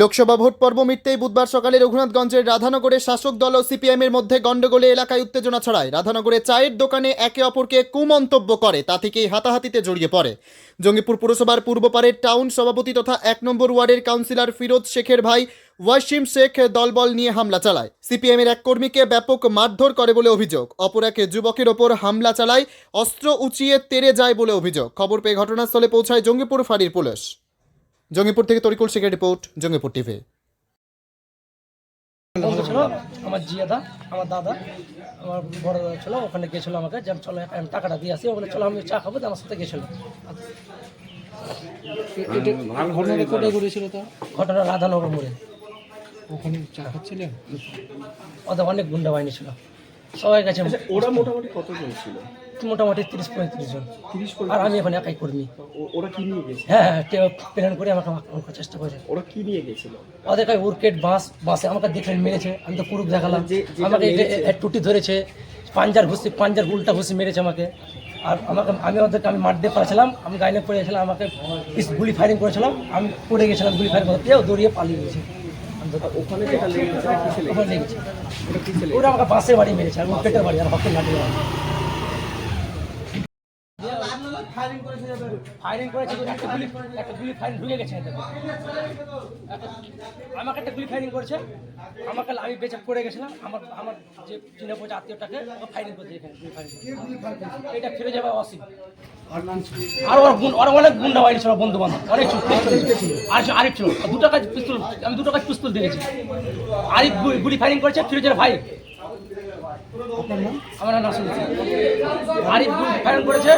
Lok Sabha vote পর্ব মিটতেই বুধবার সকালে রঘুনাথগঞ্জের রাধানগরে শাসক দল ও সিপিএম এর মধ্যে গন্ডগোলে এলাকায় উত্তেজনা ছড়ায়। রাধানগরে চায়ের দোকানে একে অপরকে কুমন্তব্য করে, তা থেকেই হাতাহাতিতে জড়িয়ে পড়ে। জঙ্গিপুর পুরসভার পূর্বপাড়ের টাউন সভাপতি তথা এক নম্বর ওয়ার্ডের কাউন্সিলর ফিরোজ শেখের ভাই ওয়াসিম শেখ দলবল নিয়ে হামলা চালায়। সিপিএম এর এক কর্মীকে ব্যাপক মারধর করে বলে অভিযোগ। অপর এক যুবকের ওপর হামলা চালায়, অস্ত্র উঁচিয়ে তেড়ে যায় বলে অভিযোগ। খবর পেয়ে ঘটনাস্থলে পৌঁছায় জঙ্গিপুর ফাঁড়ির পুলিশ। জঙ্গিপুর থেকে তরিকুল শেখের রিপোর্ট জঙ্গিপুর টিভি। ছিল আমার জিয়াদা আমার দাদা আমার বড় দাদা ছিল ওখানে গেছিল আমাকে যে চলো আমি টাকাটা দিয়ে আসি ওখানে চলো আমি চা খাব আমার সাথে গেছিল ঘটনা রাধানগর মোড়ে। ওখানে চা খাচ্ছিলেন? ওদের অনেক গুন্ডা বাহিনী ছিল। সবাই গেছে ওরা মোটামুটি কতজন ছিল? মোটামুটি তিরিশ পঁয়ত্রিশ জন। তিরিশ আর আমি এখন একাই কর্মী। ওরা কি নিয়ে গেছিল? হ্যাঁ প্ল্যান করে আমাকে আক্রমণ করার চেষ্টা করেছে। ওরা কি নিয়ে গেছিল? ওদের কাছে উরকেট বাঁশ বাঁশে আমাকে দেখলেন মেরেছে আমি তো পুরুষ দেখালাম। আমাকে টুটি ধরেছে পাঞ্জার ঘুষি পাঞ্জার উল্টা ঘুষি মেরেছে আমাকে। আর আমাকে আমি ওদেরকে আমি মাঠ দিয়ে পারছিলাম আমি গাইনে পড়ে গেছিলাম আমাকে গুলি ফায়ারিং করেছিলাম আমি পড়ে গেছিলাম গুলি ফায়ারিং করতে দৌড়িয়ে পালিয়ে গেছে। ওখানে যেটা লেগেছে কিসে লেগেছে? ওরা আমাকে বাঁশের বাড়ি মেরেছে, আর পেটের বাড়ি, আর হকের লাঠি ফায়ারিং করেছে একটা গুলি একটা গুলি ফায়ারিং ঢুকে গেছে আমাকে একটা গুলি ফায়ারিং করেছে। আমাকে আমি বেঁচে পড়ে গেছিলাম। আমার আমার যে চিনে পড়ছে আত্মীয়টাকে ওকে ফায়ারিং করছে এখানে গুলি ফায়ারিং এটা ফিরে যাবে অসীম। আর ওর গুণ ওর অনেক গুন্ডা বাহিনী ছিল বন্ধু বান্ধব। অনেক ছিল আর আরিফ ছিল। দুটো কাজ পিস্তল আমি দুটো কাজ পিস্তল দেখেছি। আরিফ গু- গুলি ফায়ারিং করেছে ফিরোজের ভাই। আমার নাম আরিফ ফায়ারিং করেছে।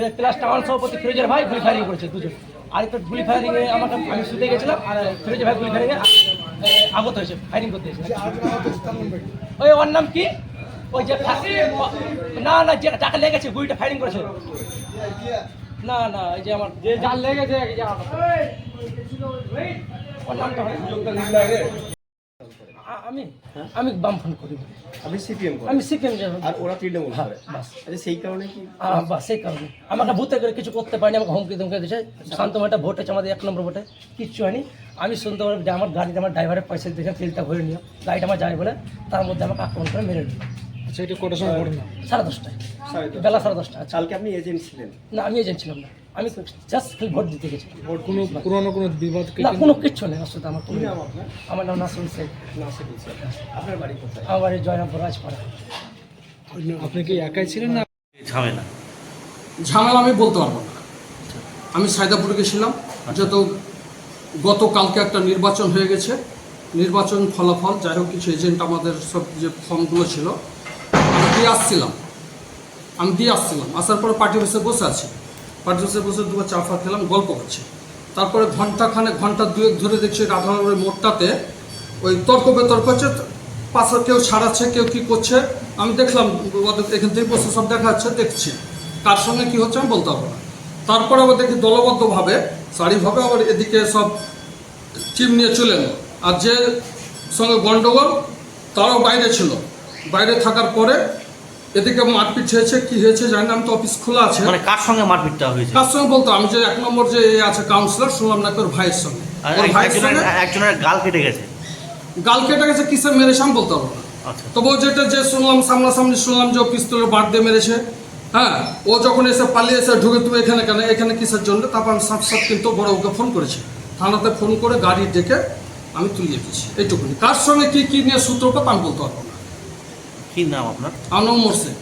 ফিরে- ক্লাস টাউন সভাপতি ফিরোজের ভাই গুলি ফায়ারিং করেছে দুজন। আরিফ গুলি ফায়ারিং এ আমাকে আমি শুতে গেছিলাম আর ফিরোজের ভাই গুলি ফায়ারিং এ আগত হয়েছে ফায়ারিং করতে ওই ওর নাম কি? ওই যে না না যে টাকা লেগেছে গুলিটা ফায়ারিং করেছে। না না এই যে আমার যে জাল লেগেছে ওর নামটা আমি আমি বাম ফোন করি। আপনি সিপিএম আমি সিপিএম আর ওরা তৃণমূল হ্যাঁ, করে। বাস। আচ্ছা সেই কারণে কি বাস সেই কারণে। আমাকে ভূতে করে কিছু করতে পারিনি আমাকে হুমকি ধমকি দিয়েছে। শান্তমাটা ভোট আছে আমাদের এক নম্বর ভোটে। কিচ্ছু হয়নি। আমি শুনতে পারি যে আমার গাড়িতে আমার ড্রাইভারের পয়সা দিয়েছে তেলটা ভরে নিও গাড়িটা আমার যায় বলে তার মধ্যে আমাকে আক্রমণ করে মেরে নিল। আচ্ছা এটা কটার সময় সাড়ে দশটায়। বেলা সাড়ে দশটা আচ্ছা। কালকে আপনি এজেন্ট ছিলেন? না আমি এজেন্ট ছিলাম না। আমি জাস্ট খালি ভোট দিতে গেছি। কোনো পুরনো কোনো বিবাদ না কোনো কিচ্ছু নেই আসলে আমার কোনো আমার নাম নাসরুল শেখ আপনার বাড়ি কোথায়? আমার বাড়ি জয়রামপুর রাজপাড়া। আপনি কি একাই ছিলেন না? ঝামেলা। ঝামেলা আমি বলতে পারব না। আমি সায়দাপুরে গেছিলাম যেহেতু গতকালকে একটা নির্বাচন হয়ে গেছে। নির্বাচন ফলাফল যাই হোক কিছু এজেন্ট আমাদের সব যে ফর্মগুলো ছিল আমি দিয়ে আসছিলাম। আমি দিয়ে আসছিলাম। আসার পরে পার্টি অফিসে বসে আছি। অফিসে বসে দুবার চা ফা খেলাম, গল্প করছি। তারপরে ঘন্টাখানে ঘণ্টা দুয়েক ধরে দেখছি রাধানগরের মোড়টাতে ওই তর্ক বিতর্ক হচ্ছে পাশে কেউ ছাড়াচ্ছে, কেউ কি করছে। আমি দেখলাম এখান থেকে বসে সব দেখা যাচ্ছে, দেখছি। কার সঙ্গে কী হচ্ছে আমি বলতে পারব না। তারপরে আবার দেখি দলবদ্ধভাবে সারিভাবে আবার এদিকে সব টিম নিয়ে চলে এলো। আর যে সঙ্গে গণ্ডগোল তারাও বাইরে ছিল। বাইরে থাকার পরে এদিকে মারপিট হয়েছে কি হয়েছে জানি না আমি তো অফিস খোলা আছে। মানে কার সঙ্গে মারপিটটা হয়েছে? কার সঙ্গে বলতো? আমি যে এক নম্বর যে আছে কাউন্সিলর শুনলাম নাকি ওর ভাইয়ের সঙ্গে। একজনের গাল কেটে গেছে। গাল কেটে গেছে কিসে মেরেছে আমি বলতে পারব না। আচ্ছা। তবু যেটা যে শুনলাম সামনাসামনি শুনলাম যে পিস্তলের বাদ দিয়ে মেরেছে হ্যাঁ? ও যখন এসে পালিয়ে এসে ঢুকে তুমি এখানে কেন এখানে কিসের জন্য? তারপর আমি সাত সাত কিন্তু বড় ওকে ফোন করেছি। থানাতে ফোন করে গাড়ি ডেকে আমি তুলিয়ে দিয়েছি। এইটুকুনি। কার সঙ্গে কি কি নিয়ে সূত্রপাত আমি বলতে পারব না। কি নাম আপনার? আমার নাম মোরসে